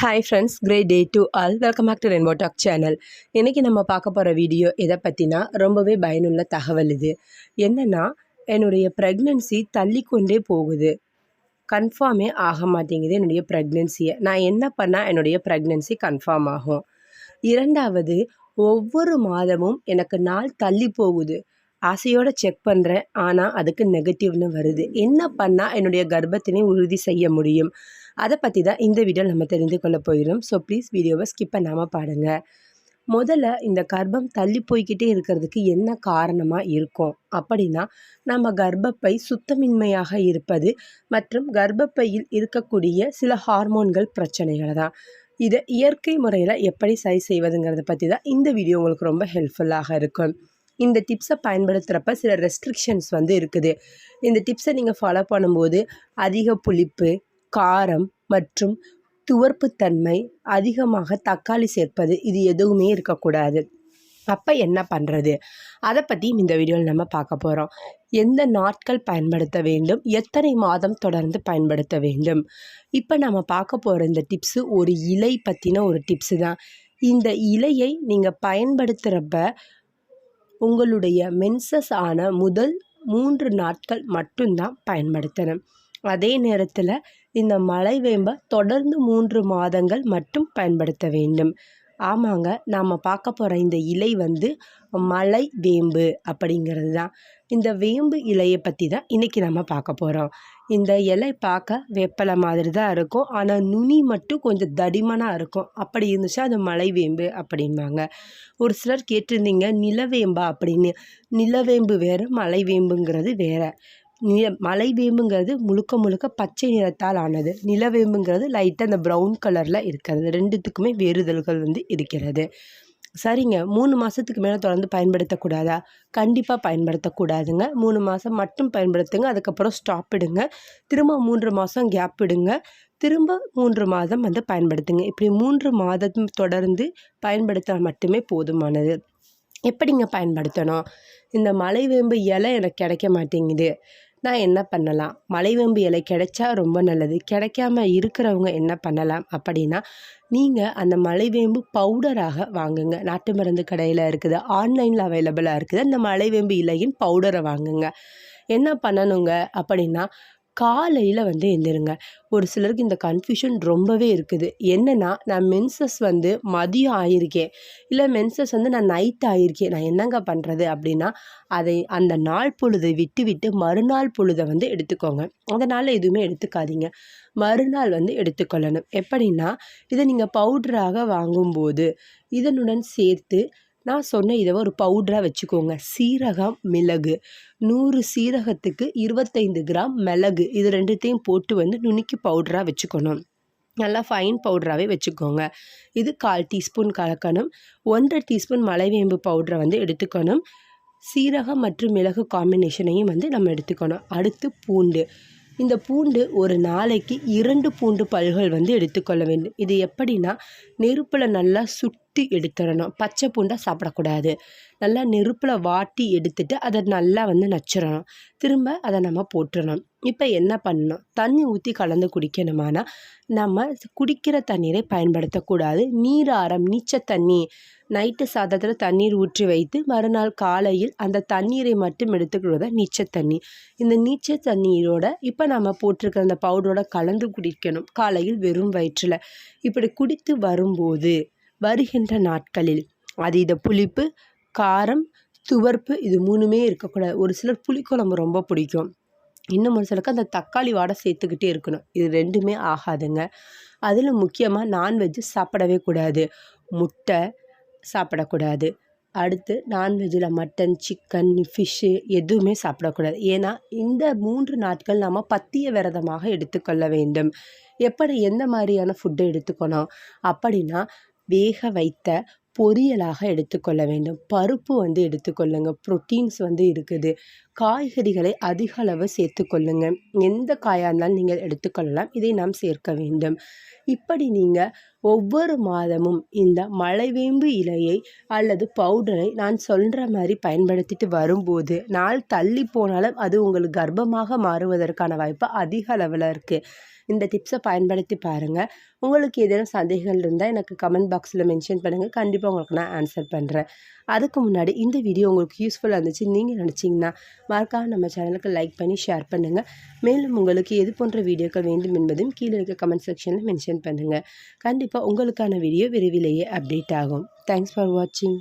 Hi friends great day to all welcome back to rainbow talk channel இன்றைக்கி நம்ம பார்க்க போகிற வீடியோ எதை பற்றினா ரொம்பவே பயனுள்ள தகவல் இது. என்னென்னா என்னுடைய ப்ரெக்னென்சி தள்ளிக்கொண்டே போகுது. கன்ஃபார்மே ஆக மாட்டேங்குது என்னுடைய ப்ரெக்னென்சியை நான் என்ன பண்ணால் என்னுடைய ப்ரெக்னென்சி கன்ஃபார்ம் ஆகும். இரண்டாவது ஒவ்வொரு மாதமும் எனக்கு நாள் தள்ளி போகுது. ஆசையோடு செக் பண்ணுறேன் ஆனால் அதுக்கு நெகட்டிவ்னு வருது. என்ன பண்ணால் என்னுடைய கர்ப்பத்தினை உறுதி செய்ய முடியும்? அதை பற்றி தான் இந்த வீடியோ நம்ம தெரிந்து கொள்ள போயிடும் ஸோ ப்ளீஸ் வீடியோவை ஸ்கிப் பண்ணாமல் பாருங்கள் முதல்ல இந்த கர்ப்பம் தள்ளி போய்கிட்டே இருக்கிறதுக்கு என்ன காரணமாக இருக்கும்? அப்படின்னா நம்ம கர்ப்பப்பை சுத்தமின்மையாக இருப்பது மற்றும் கர்ப்பப்பையில் இருக்கக்கூடிய சில ஹார்மோன்கள் பிரச்சனைகள் தான். இதை இயற்கை முறையில் எப்படி சரி செய்வதுங்கிறத பற்றி தான் இந்த வீடியோ உங்களுக்கு ரொம்ப ஹெல்ப்ஃபுல்லாக இருக்கும். இந்த டிப்ஸை பயன்படுத்துகிறப்ப சில ரெஸ்ட்ரிக்ஷன்ஸ் வந்து இருக்குது. இந்த டிப்ஸை நீங்கள் ஃபாலோ பண்ணும்போது அதிக புளிப்பு காரம் மற்றும் துவர்ப்புத்தன்மை அதிகமாக தக்காளி சேர்ப்பது இது எதுவுமே இருக்கக்கூடாது. அப்போ என்ன பண்ணுறது அதை பற்றியும் இந்த வீடியோவில் நம்ம பார்க்க போகிறோம் எந்த நாட்கள் பயன்படுத்த வேண்டும்? எத்தனை மாதம் தொடர்ந்து பயன்படுத்த வேண்டும்? இப்போ நம்ம பார்க்க போகிற இந்த டிப்ஸு ஒரு இலை பற்றின ஒரு டிப்ஸு தான். இந்த இலையை நீங்கள் பயன்படுத்துகிறப்ப உங்களுடைய மென்சஸ் ஆன முதல் மூன்று நாட்கள் மட்டும்தான் பயன்படுத்தணும். அதே நேரத்தில் இந்த மலைவேம்பை தொடர்ந்து மூன்று மாதங்கள் மட்டும் பயன்படுத்த வேண்டும். ஆமாங்க நாம் பார்க்க போகிற இந்த இலை வந்து மலை வேம்பு அப்படிங்கிறது தான். இந்த வேம்பு இலையை பற்றி தான் இன்றைக்கி நம்ம பார்க்க போகிறோம் இந்த இலை பார்க்க வெப்பலை மாதிரி தான் இருக்கும். ஆனால் நுனி மட்டும் கொஞ்சம் தடிமனாக இருக்கும். அப்படி இருந்துச்சா அது மலை வேம்பு அப்படிம்பாங்க. ஒரு சிலர் கேட்டிருந்தீங்க நிலவேம்பா அப்படின்னு. நிலவேம்பு வேறு மலை வேம்புங்கிறது வேறு. நில மலை வேம்புங்கிறது முழுக்க முழுக்க பச்சை நிறத்தால் ஆனது. நிலவேம்புங்கிறது லைட்டாக அந்த ப்ரௌன் கலரில் இருக்கிறது. ரெண்டுத்துக்குமே வேறுதல்கள் வந்து இருக்கிறது. சரிங்க. மூணு மாதத்துக்கு மேலே தொடர்ந்து பயன்படுத்தக்கூடாதா? கண்டிப்பாக பயன்படுத்தக்கூடாதுங்க. மூணு மாதம் மட்டும் பயன்படுத்துங்க. அதுக்கப்புறம் ஸ்டாப் இடுங்க. திரும்ப மூன்று மாதம் கேப் விடுங்க திரும்ப மூன்று மாதம் வந்து பயன்படுத்துங்க. இப்படி மூன்று மாதம் தொடர்ந்து பயன்படுத்த மட்டுமே போதுமானது. எப்படிங்க பயன்படுத்தணும்? இந்த மலைவேம்பு இலை எனக்கு கிடைக்க மாட்டேங்குது. நான் என்ன பண்ணலாம்? மலைவேம்பு இலை கிடைச்சா ரொம்ப நல்லது. கிடைக்காம இருக்கிறவங்க என்ன பண்ணலாம் அப்படின்னா நீங்கள் அந்த மலைவேம்பு பவுடராக வாங்குங்க. நாட்டு மருந்து கடையில் இருக்குது ஆன்லைனில் அவைலபிளாக இருக்குது. அந்த மலைவேம்பு இலையின் பவுடரை வாங்குங்க. என்ன பண்ணணுங்க அப்படின்னா காலையில் வந்து எழுந்திருங்க ஒரு சிலருக்கு இந்த கன்ஃபியூஷன் ரொம்பவே இருக்குது. என்னென்னா நான் மென்சஸ் வந்து மதியம் ஆயிருக்கேன் இல்லை மென்சஸ் வந்து நான் நைட் ஆயிருக்கேன் நான் என்னங்க பண்ணுறது அப்படின்னா அதை அந்த நாள் பொழுதை விட்டு விட்டு மறுநாள் பொழுதை வந்து எடுத்துக்கோங்க. அதனால் எதுவுமே எடுத்துக்காதீங்க. மறுநாள் வந்து எடுத்துக்கொள்ளணும். எப்படின்னா இதை நீங்கள் பவுடராக வாங்கும்போது இதனுடன் சேர்த்து நான் சொன்ன இதை ஒரு பவுடராக வச்சுக்கோங்க. சீரகம் மிளகு. நூறு சீரகத்துக்கு இருபத்தைந்து கிராம் மிளகு. இது ரெண்டுத்தையும் போட்டு வந்து நுணுக்கி பவுடராக வச்சுக்கணும். நல்லா ஃபைன் பவுடராகவே வச்சுக்கோங்க. இது கால் டீஸ்பூன் கலக்கணும். ஒன்றரை டீஸ்பூன் மலைவேம்பு பவுடரை வந்து எடுத்துக்கணும். சீரகம் மற்றும் மிளகு காம்பினேஷனையும் வந்து நம்ம எடுத்துக்கணும். அடுத்து பூண்டு. இந்த பூண்டு ஒரு நாளைக்கு இரண்டு பூண்டு பல்கள் வந்து எடுத்துக்கொள்ள வேண்டும். இது எப்படின்னா நெருப்பில் நல்லா சுட்டி எடுத்துடணும். பச்சை பூண்டை சாப்பிடக்கூடாது. நல்லா நெருப்பில் வாட்டி எடுத்துட்டு அதை நல்லா வந்து நச்சிடணும். திரும்ப அதை நம்ம போட்டுடணும். இப்போ என்ன பண்ணணும்? தண்ணி ஊற்றி கலந்து குடிக்கணுமானா நம்ம குடிக்கிற தண்ணீரை பயன்படுத்தக்கூடாது. நீராரம் நீச்ச தண்ணி நைட்டு சாதத்தில் தண்ணீர் ஊற்றி வைத்து மறுநாள் காலையில் அந்த தண்ணீரை மட்டும் எடுத்துக்கிறத நீச்ச தண்ணி. இந்த நீச்ச தண்ணீரோட இப்போ நம்ம போட்டிருக்கிற அந்த பவுடரோட கலந்து குடிக்கணும். காலையில் வெறும் வயிற்றில். இப்படி குடித்து வரும்போது வருகின்ற நாட்களில் அது இதை புளிப்பு காரம் துவர்ப்பு இது மூணுமே இருக்கக்கூடாது. ஒரு சிலர் புளிக்குழம்பு ரொம்ப பிடிக்கும். இன்னும் ஒரு சிலருக்கு அந்த தக்காளி வாடை சேர்த்துக்கிட்டே இருக்கணும். இது ரெண்டுமே ஆகாதுங்க. அதில் முக்கியமாக நான்வெஜ்ஜு சாப்பிடவே கூடாது. முட்டை சாப்பிடக்கூடாது. அடுத்து நான்வெஜ்ஜில் மட்டன் சிக்கன் ஃபிஷ்ஷு எதுவுமே சாப்பிடக்கூடாது. ஏன்னா இந்த மூன்று நாட்கள் நாம் பத்திய விரதமாக எடுத்துக்கொள்ள வேண்டும். எப்படி எந்த மாதிரியான ஃபுட்டு எடுத்துக்கணும்? அப்படின்னா வேக வைத்த பொரியலாக எடுத்துக்கொள்ள வேண்டும். பருப்பு வந்து எடுத்துக்கொள்ளுங்க. ப்ரோட்டீன்ஸ் வந்து இருக்குது. காய்கறிகளை அதிக அளவு சேர்த்துக்கொள்ளுங்க எந்த காயாக இருந்தாலும் நீங்கள் எடுத்துக்கொள்ளலாம் இதை நாம் சேர்க்க வேண்டும். இப்படி நீங்கள் ஒவ்வொரு மாதமும் இந்த மலைவேம்பு இலையை அல்லது பவுடரை நான் சொல்கிற மாதிரி பயன்படுத்திட்டு வரும்போது நாள் தள்ளி போனாலும் அது உங்களுக்கு கர்ப்பமாக மாறுவதற்கான வாய்ப்பு அதிக அளவில் இருக்குது இந்த டிப்ஸை பயன்படுத்தி பாருங்கள் உங்களுக்கு ஏதேனும் சந்தேகங்கள் இருந்தால் எனக்கு கமெண்ட் பாக்ஸில் மென்ஷன் பண்ணுங்கள் கண்டிப்பாக உங்களுக்கு நான் ஆன்சர் பண்ணுறேன் அதுக்கு முன்னாடி இந்த வீடியோ உங்களுக்கு யூஸ்ஃபுல்லாக இருந்துச்சு நீங்கள் நினச்சிங்கன்னா மறக்காம நம்ம சேனலுக்கு லைக் பண்ணி ஷேர் பண்ணுங்கள் மேலும் உங்களுக்கு எது போன்ற வீடியோக்கள் வேண்டும் என்பதையும் கீழே இருக்க கமெண்ட் செக்ஷனில் மென்ஷன் பண்ணுங்கள் கண்டிப்பாக உங்களுக்கான வீடியோ விரைவிலேயே அப்டேட் ஆகும். தேங்க்ஸ் ஃபார் வாட்சிங்